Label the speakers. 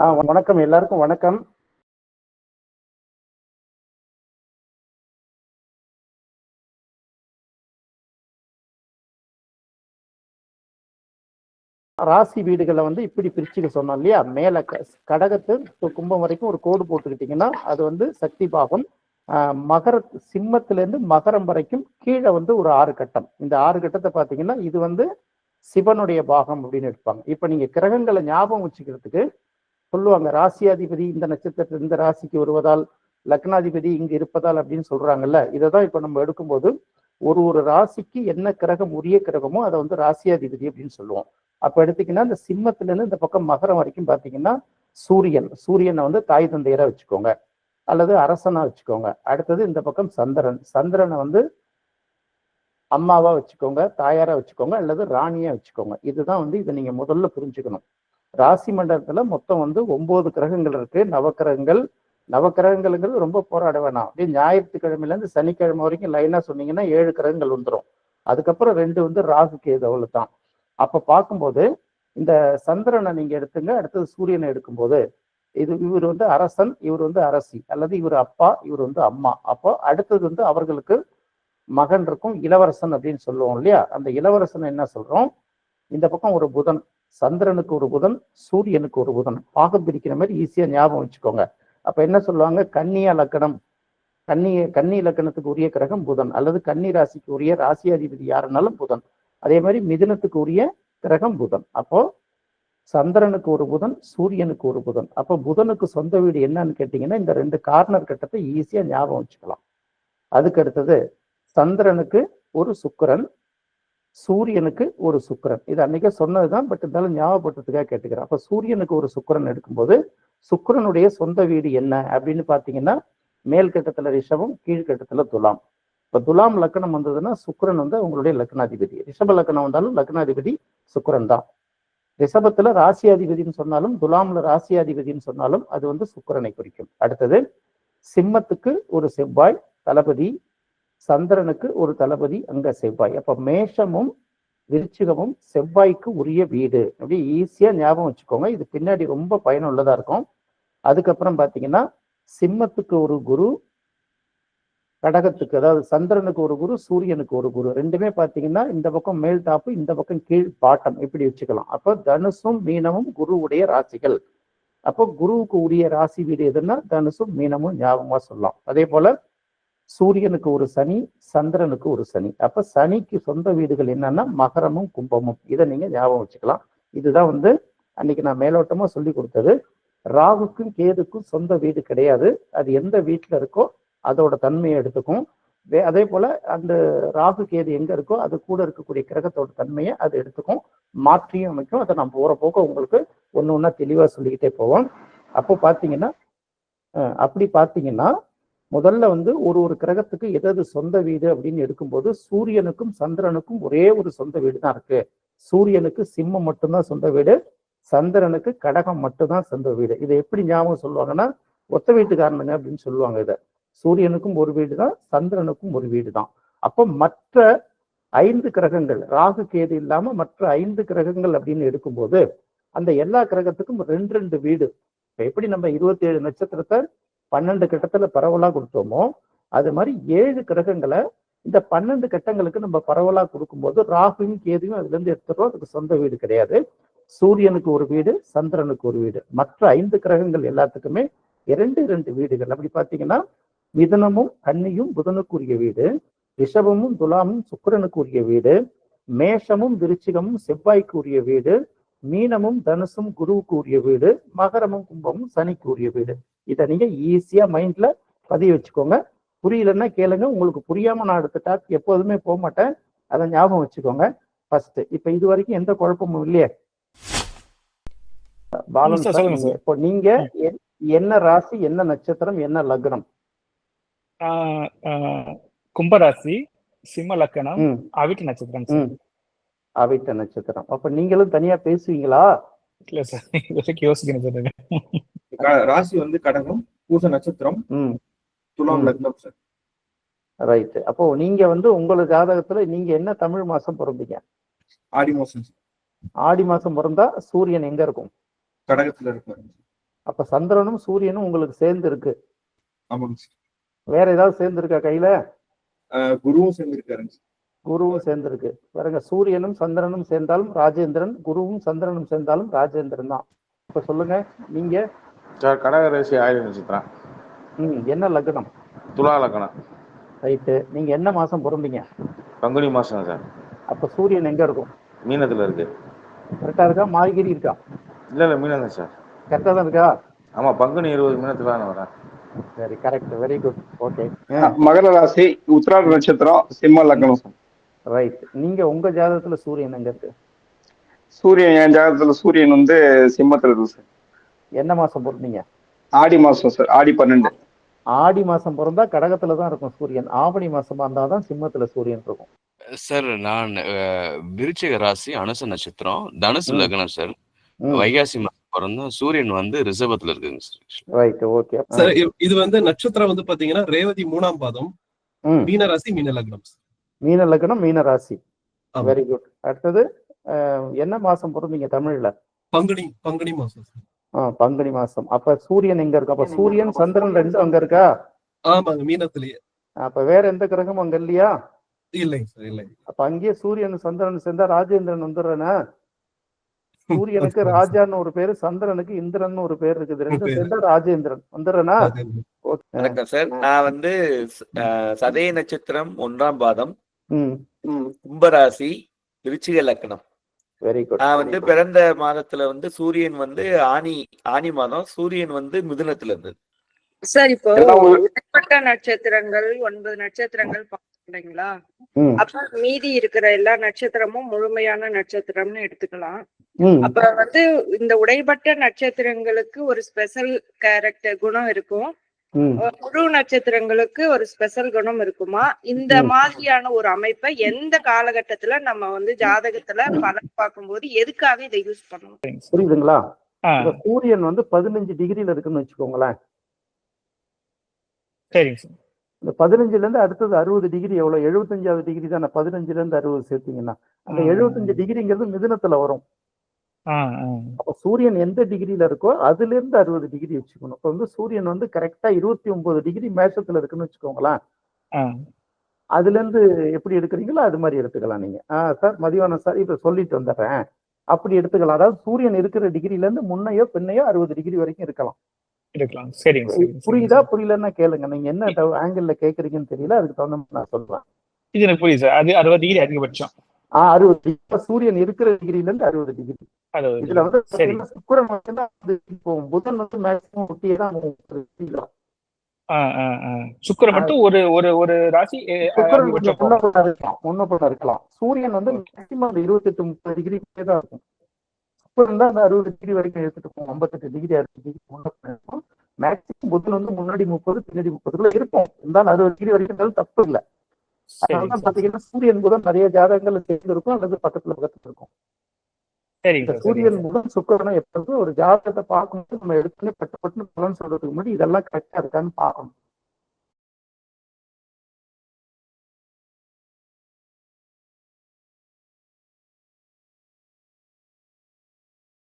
Speaker 1: வணக்கம். எல்லாருக்கும் வணக்கம். ராசி வீடுகளை வந்து இப்படி பிரிச்சுக்க சொன்னோம் இல்லையா? மேல க- கடகத்து கும்பம் வரைக்கும் ஒரு கோடு போட்டுக்கிட்டீங்கன்னா அது வந்து சக்தி பாகம். ஆஹ் மகர சிம்மத்திலேருந்து மகரம் வரைக்கும் கீழே வந்து ஒரு ஆறு கட்டம். இந்த ஆறு கட்டத்தை பார்த்தீங்கன்னா இது வந்து சிவனுடைய பாகம் அப்படின்னு எடுப்பாங்க. இப்போ நீங்க கிரகங்களை ஞாபகம் வச்சுக்கிறதுக்கு சொல்லுவாங்க ராசியாதிபதி இந்த நட்சத்திரத்தில் இந்த ராசிக்கு வருவதால் லக்னாதிபதி இங்கு இருப்பதால் அப்படின்னு சொல்றாங்கல்ல இதை தான் இப்போ நம்ம எடுக்கும்போது ஒரு ஒரு ராசிக்கு என்ன கிரகம் உரிய கிரகமோ அதை வந்து ராசியாதிபதி அப்படின்னு சொல்லுவோம். அப்போ எடுத்தீங்கன்னா இந்த சிம்மத்திலேருந்து இந்த பக்கம் மகரம் வரைக்கும் பார்த்தீங்கன்னா சூரியன் சூரியனை வந்து தாய் தந்தையராக வச்சுக்கோங்க அல்லது அரசனாக வச்சுக்கோங்க. அடுத்தது இந்த பக்கம் சந்திரன் சந்திரனை வந்து அம்மாவாக வச்சுக்கோங்க தாயாராக வச்சுக்கோங்க அல்லது ராணியாக வச்சுக்கோங்க. இதுதான் வந்து இதை நீங்கள் முதல்ல புரிஞ்சுக்கணும். ராசி மண்டலத்துல மொத்தம் வந்து ஒன்பது கிரகங்கள் இருக்கு. நவக்கிரகங்கள் நவக்கிரகங்களுங்கிறது ரொம்ப போராட வேணாம். அப்படியே ஞாயிற்றுக்கிழமையில இருந்து சனிக்கிழமை வரைக்கும் லைனா சொன்னீங்கன்னா ஏழு கிரகங்கள் வந்துடும் அதுக்கப்புறம் ரெண்டு வந்து ராகு கேது அவ்வளவுதான். அப்ப பார்க்கும்போது இந்த சந்திரனை நீங்க எடுத்துங்க அடுத்தது சூரியனை எடுக்கும்போது இது இவர் வந்து அரசன் இவர் வந்து அரசி அல்லது இவர் அப்பா இவர் வந்து அம்மா. அப்போ அடுத்தது வந்து அவர்களுக்கு மகன் இருக்கும் இளவரசன் அப்படின்னு சொல்லுவோம் இல்லையா? அந்த இளவரசன் என்ன சொல்றோம்? இந்த பக்கம் ஒரு புதன் சந்திரனுக்கு ஒரு புதன் சூரியனுக்கு ஒரு புதன். பாகம் பிரிக்கிற மாதிரி ஈஸியாக ஞாபகம் வச்சுக்கோங்க. அப்போ என்ன சொல்லுவாங்க? கன்னியா லக்கணம். கன்னி கன்னி லக்கணத்துக்கு உரிய கிரகம் புதன். அல்லது கன்னி ராசிக்கு உரிய ராசியாதிபதி யாருனாலும் புதன். அதே மாதிரி மிதுனத்துக்கு உரிய கிரகம் புதன். அப்போ சந்திரனுக்கு ஒரு புதன் சூரியனுக்கு ஒரு புதன். அப்போ புதனுக்கு சொந்த வீடு என்னன்னு கேட்டீங்கன்னா இந்த ரெண்டு கார்னர் கட்டத்தை ஈஸியாக ஞாபகம் வச்சுக்கலாம். அதுக்கு அடுத்தது சந்திரனுக்கு ஒரு சுக்கரன் சூரியனுக்கு ஒரு சுக்கரன். இது அன்னைக்கே சொன்னதுதான் பட் இருந்தாலும் ஞாபகப்படுத்துறதுக்காக கேட்டுக்கிறேன். அப்ப சூரியனுக்கு ஒரு சுக்கரன் எடுக்கும்போது சுக்கரனுடைய சொந்த வீடு என்ன அப்படின்னு பாத்தீங்கன்னா மேல் கட்டத்துல ரிஷபம் கீழ்கட்டத்துல துலாம். இப்ப துலாம் லக்னம் வந்ததுன்னா சுக்கிரன் வந்து உங்களுடைய லக்னாதிபதி. ரிஷப லக்னம் வந்தாலும் லக்னாதிபதி சுக்கரன் தான். ரிஷபத்துல ராசியாதிபதினு சொன்னாலும் துலாம்ல ராசியாதிபதினு சொன்னாலும் அது வந்து சுக்கரனை குறிக்கும். அடுத்தது சிம்மத்துக்கு ஒரு செவ்வாய் தளபதி சந்திரனுக்கு ஒரு தளபதி அங்க செவ்வாய். அப்ப மேஷமும் விருச்சிகமும் செவ்வாய்க்கு உரிய வீடு. அப்படி ஈஸியா ஞாபகம் வச்சுக்கோங்க. இது பின்னாடி ரொம்ப பயனுள்ளதா இருக்கும். அதுக்கப்புறம் பாத்தீங்கன்னா சிம்மத்துக்கு ஒரு குரு கடகத்துக்கு அதாவது சந்திரனுக்கு ஒரு குரு சூரியனுக்கு ஒரு குரு. ரெண்டுமே பாத்தீங்கன்னா இந்த பக்கம் மேல் டாப்பு இந்த பக்கம் கீழ் பாட்டம். இப்படி வச்சுக்கலாம். அப்போ தனுசும் மீனமும் குருவுடைய ராசிகள். அப்போ குருவுக்கு உரிய ராசி வீடு எதுன்னா தனுசும் மீனமும் ஞாபகமா சொல்லலாம். அதே போல சூரியனுக்கு ஒரு சனி சந்திரனுக்கு ஒரு சனி. அப்ப சனிக்கு சொந்த வீடுகள் என்னன்னா மகரமும் கும்பமும். இதை நீங்க ஞாபகம் வச்சுக்கலாம். இதுதான் வந்து அன்னைக்கு நான் மேலோட்டமா சொல்லி கொடுத்தது. ராகுக்கும் கேதுக்கும் சொந்த வீடு கிடையாது. அது எந்த வீட்டுல இருக்கோ அதோட தன்மையை எடுத்துக்கும். வே- அதே போல அந்த ராகு கேது எங்க இருக்கோ அது கூட இருக்கக்கூடிய கிரகத்தோட தன்மையை அது எடுத்துக்கும். மாற்றியும் அமைக்கும். அதை நான் போற போக்க உங்களுக்கு ஒன்று ஒன்றா தெளிவா சொல்லிக்கிட்டே போவோம். அப்போ பாத்தீங்கன்னா அப்படி பாத்தீங்கன்னா முதல்ல வந்து ஒரு ஒரு கிரகத்துக்கு எதாவது சொந்த வீடு அப்படின்னு எடுக்கும்போது சூரியனுக்கும் சந்திரனுக்கும் ஒரே ஒரு சொந்த வீடு தான் இருக்கு. சூரியனுக்கு சிம்மம் மட்டும்தான் சொந்த வீடு சந்திரனுக்கு கடகம் மட்டும்தான் சொந்த வீடு. இதை எப்படி ஞாபகம் சொல்லுவாங்கன்னா ஒத்த வீட்டுக்காரனுங்க அப்படின்னு சொல்லுவாங்க இதை. சூரியனுக்கும் ஒரு வீடு தான் சந்திரனுக்கும் ஒரு வீடு தான் அப்போ மற்ற ஐந்து கிரகங்கள் ராகு கேது இல்லாம மற்ற ஐந்து கிரகங்கள் அப்படின்னு எடுக்கும்போது அந்த எல்லா கிரகத்துக்கும் ரெண்டு ரெண்டு வீடு. இப்ப எப்படி நம்ம இருபத்தி ஏழு நட்சத்திரத்தை பன்னெண்டு கட்டத்துல பரவலா கொடுத்தோமோ அது மாதிரி ஏழு கிரகங்களை இந்த பன்னெண்டு கட்டங்களுக்கு நம்ம பரவலா கொடுக்கும்போது ராகுவும் கேதுவும் அதுல இருந்து எடுத்துடுறோம் அதுக்கு சொந்த வீடு கிடையாது. சூரியனுக்கு ஒரு வீடு சந்திரனுக்கு ஒரு வீடு. மற்ற ஐந்து கிரகங்கள் எல்லாத்துக்குமே இரண்டு இரண்டு வீடுகள். அப்படி பாத்தீங்கன்னா மிதனமும் கன்னியும் புதனுக்குரிய வீடு ரிஷபமும் துலாமும் சுக்கிரனுக்கு உரிய வீடு மேஷமும் விருச்சிகமும் செவ்வாய்க்கு உரிய வீடு மீனமும் தனுசும் குருவுக்கு உரிய வீடு மகரமும் கும்பமும் சனிக்குரிய வீடு. இதை நீங்க ஈஸியா மைண்ட்ல பதிய வச்சுக்கோங்க. புரியலன்னா கேளுங்க. உங்களுக்கு புரியாம நான் அடுத்த டாக் எப்போதுமே போக மாட்டேன் அதை ஞாபகம் வச்சுக்கோங்க. ஃபர்ஸ்ட் இப்ப இது வரைக்கும் எந்த குழப்பமும் இல்லையே. பாலன் இப்போ நீங்க என்- என்ன ராசி என்ன நட்சத்திரம் என்ன லக்னம்?
Speaker 2: கும்பராசி சிம்ம லக்கணம் அவிட்ட நட்சத்திரம்
Speaker 1: அவிட்ட நட்சத்திரம். அப்ப நீங்களும் தனியா பேசுவீங்களா?
Speaker 2: இல்ல சார். இது வரைக்கும் யோசிக்கணும் சார்
Speaker 3: ராசி வந்து கடகம் பூச நட்சத்திரம்
Speaker 1: ம்.
Speaker 3: துலாம். லக்னம் சார்.
Speaker 1: ரைட் அப்போ நீங்க வந்து உங்களோட ஜாதகத்துல நீங்க என்ன தமிழ் மாசம் பிறந்தீங்க?
Speaker 3: ஆடி மாசம்
Speaker 1: ஆடி மாசம் பிறந்தா சூரியன் எங்க இருக்கும்?
Speaker 3: கடகத்துல இருப்பாரு
Speaker 1: அப்ப சந்திரனும் சூரியனும் உங்களுக்கு சேர்ந்து இருக்கு
Speaker 3: ஆமாங்க சார்.
Speaker 1: வேற ஏதாவது சேர்ந்து இருக்கா கையில
Speaker 3: குருவும் சேர்ந்திருக்காருங்க சார்.
Speaker 1: குருவும் சேர்ந்திருக்கு. பாருங்க சூரியனும் சந்திரனும் சேர்ந்தாலும் ராஜேந்திரன் குருவும் சந்திரனும் சேர்ந்தாலும் ராஜேந்திரன் தான். இப்ப சொல்லுங்க நீங்க?
Speaker 4: சார் கடகராசி ஆயுத நட்சத்திரம்
Speaker 1: ம், என்ன லக்னம்?
Speaker 4: துலா லக்கணம்
Speaker 1: ரைட்டு. நீங்க என்ன மாசம் பிறந்தீங்க?
Speaker 4: பங்குனி மாசம் சார்.
Speaker 1: அப்ப சூரியன் எங்க இருக்கும்?
Speaker 4: மீனத்துல இருக்கு.
Speaker 1: கரெக்டா இருக்கா? மாறிகிரி இருக்கா?
Speaker 4: இல்ல இல்ல மீனம் தான் சார்.
Speaker 1: கரெக்டா தான் இருக்கா?
Speaker 4: ஆமா பங்குனி இருபது மீனத்துல நான் வரேன்
Speaker 1: சரி கரெக்ட் வெரி குட் ஓகே
Speaker 5: மகர ராசி உத்திராட நட்சத்திரம் சிம்ம லக்னம். சார்.
Speaker 1: ரைட் நீங்க உங்க ஜாதகத்துல சூரியன் எங்க இருக்கு?
Speaker 5: சூரியன் என் ஜாதகத்துல சூரியன் வந்து சிம்மத்துல இருக்கு சார்.
Speaker 1: என்ன மாசம் பிறந்தீங்க?
Speaker 5: ஆடி மாசம் சார் ஆடி பன்னெண்டு.
Speaker 1: ஆடி மாசம் பிறந்தா கடகத்துல தான் இருக்கும் சூரியன். ஆவணி மாசமா இருந்தாதான் சிம்மத்துல சூரியன் இருக்கும்.
Speaker 6: சார் நான் விருச்சிக ராசி அனுச நட்சத்திரம் தனுசு. லக்னம் சார். வைகாசி மாசம் பிறந்தோம் சூரியன் வந்து ரிஷபத்துல இருக்குங்க சார்.
Speaker 1: ரைட் ஓகே
Speaker 7: சார் இது வந்து நட்சத்திரம் வந்து பாத்தீங்கன்னா ரேவதி மூணாம் பாதம் மீன ராசி மீன லக்னம்.
Speaker 1: மீன லக்னம் மீன ராசி. வெரி குட் அடுத்தது என்ன மாசம் பிறந்தீங்க தமிழ்ல?
Speaker 7: பங்குனி பங்குனி மாசம். சார்
Speaker 1: ஆ, பங்குனி மாசம். அப்ப சூரியன் எங்க இருக்கு? அப்ப சூரியன் சந்திரன் ரெண்டும் அங்க இருக்கா?
Speaker 7: ஆமாங்க மீனத்திலேயே.
Speaker 1: அப்ப வேற எந்த கிரகமும் அங்க இல்லையா?
Speaker 7: இல்லைங்க சார் இல்லைங்க.
Speaker 1: அப்ப அங்கேயே சூரியன் சந்திரன் சேர்ந்தா ராஜேந்திரன் வந்துடுறேனா? சூரியனுக்கு ராஜான்னு ஒரு பேரு சந்திரனுக்கு இந்திரன் ஒரு பேர் இருக்குது. ரெண்டும்
Speaker 7: பேரு.
Speaker 1: சேர்ந்தா ராஜேந்திரன். வந்துடுறேனா?
Speaker 8: வணக்கம் சார். நான் வந்து சதய நட்சத்திரம் ஒன்றாம் பாதம். கும்பராசி விருச்சிக லக்னம்
Speaker 1: வெரி குட்
Speaker 8: நான் வந்து பிறந்த மாதத்துல வந்து சூரியன் வந்து ஆனி ஆனி மாதம் சூரியன் வந்து மிதுனத்துல இருந்தது.
Speaker 9: சார் இப்போ நட்சத்திரங்கள் ஒன்பது நட்சத்திரங்கள் பாக்குறீங்களா
Speaker 1: ம்.
Speaker 9: அப்ப மீதி இருக்கிற எல்லா நட்சத்திரமும் முழுமையான நட்சத்திரம்னு எடுத்துக்கலாம். அப்ப வந்து இந்த உடைப்பட்ட நட்சத்திரங்களுக்கு ஒரு ஸ்பெஷல் கேரக்டர் குணம் இருக்கும். முழு நட்சத்திரங்களுக்கு ஒரு ஸ்பெஷல் குணம் இருக்குமா? இந்த. மாதிரியான ஒரு அமைப்பை எந்த காலகட்டத்துல நம்ம வந்து ஜாதகத்துல பலன் பார்க்கும்போது எதுக்காக இதை யூஸ் பண்ணணும்?
Speaker 1: புரியுதுங்களா? சூரியன் வந்து பதினஞ்சு டிகிரில இருக்குன்னு வச்சுக்கோங்களேன்.
Speaker 2: சரிங்க சார்.
Speaker 1: இந்த பதினஞ்சுல இருந்து அடுத்தது அறுபது டிகிரி எவ்வளவு? எழுபத்தஞ்சாவது டிகிரி தானே? பதினஞ்சுல இருந்து அறுபது சேர்த்தீங்கன்னா. அந்த. எழுபத்தஞ்சு டிகிரிங்கிறது மிதுனத்துல வரும். அப்ப சூரியன் எந்த டிகிரில இருக்கோ அதுல இருந்து அறுபது டிகிரி வச்சுக்கணும். இப்ப வந்து சூரியன் வந்து கரெக்டா இருபத்தி ஒன்பது டிகிரி மேஷத்துல இருக்குன்னு வச்சுக்கோங்களேன். அதுல இருந்து எப்படி எடுக்கிறீங்களோ அது மாதிரி எடுத்துக்கலாம் நீங்க. ஆஹ் சார் மதியானம் சார் இப்ப சொல்லிட்டு வந்துடுறேன். அப்படி எடுத்துக்கலாம். அதாவது சூரியன் இருக்கிற டிகிரில இருந்து முன்னையோ பின்னையோ அறுபது டிகிரி வரைக்கும் இருக்கலாம்.
Speaker 2: இருக்கலாம் சரிங்க
Speaker 1: புரியுதா. புரியலன்னா கேளுங்க. நீங்க என்ன ஆங்கிள் கேக்குறீங்கன்னு தெரியல. அதுக்கு தகுந்த நான் சொல்றேன்.
Speaker 2: இது எனக்கு புரியுது சார். அது அறுபது டிகிரி அதிகபட்சம்.
Speaker 1: ஆஹ் அறுபது. சூரியன் இருக்கிற டிகிரில இருந்து அறுபது டிகிரி. இதுல வந்து சுக்கிரன் புதன் வந்து ஒட்டியே தான்
Speaker 2: சுக்கிரன் மட்டும் ஒரு ஒரு ஒரு ராசி
Speaker 1: இருக்கலாம் இருக்கலாம். சூரியன் வந்து மேக்சிமம் அந்த இருபத்தெட்டு முப்பது டிகிரி தான் இருக்கும். சுக்கிரன் தான் அந்த அறுபது டிகிரி வரைக்கும் எடுத்துட்டு போகும். ஐம்பத்தெட்டு டிகிரி அறுபது டிகிரி இருக்கும். மேக்சிமம் புதன் வந்து முன்னாடி முப்பது பின்னாடி முப்பதுக்குள்ள இருக்கும். இருந்தாலும் அறுபது டிகிரி வரைக்கும் தப்பு இல்லை. பாத்தீங்கன்னா சூரியன் புதன் நிறைய ஜாதகங்கள் சேர்ந்து இருக்கும் அல்லது பக்கத்துல பக்கத்துல இருக்கும்.
Speaker 2: சரிங்க
Speaker 1: சூரியன்
Speaker 2: சார்.
Speaker 1: புதன் சுக்கிரனும் எப்போதும் ஒரு ஜாதகத்தை பார்க்கும்போது நம்ம எடுத்துனே பட்டு பட்டுன்னு பலன் சொல்றதுக்கு முன்னாடி இதெல்லாம் கரெக்டா இருக்கான்னு பார்க்கணும்.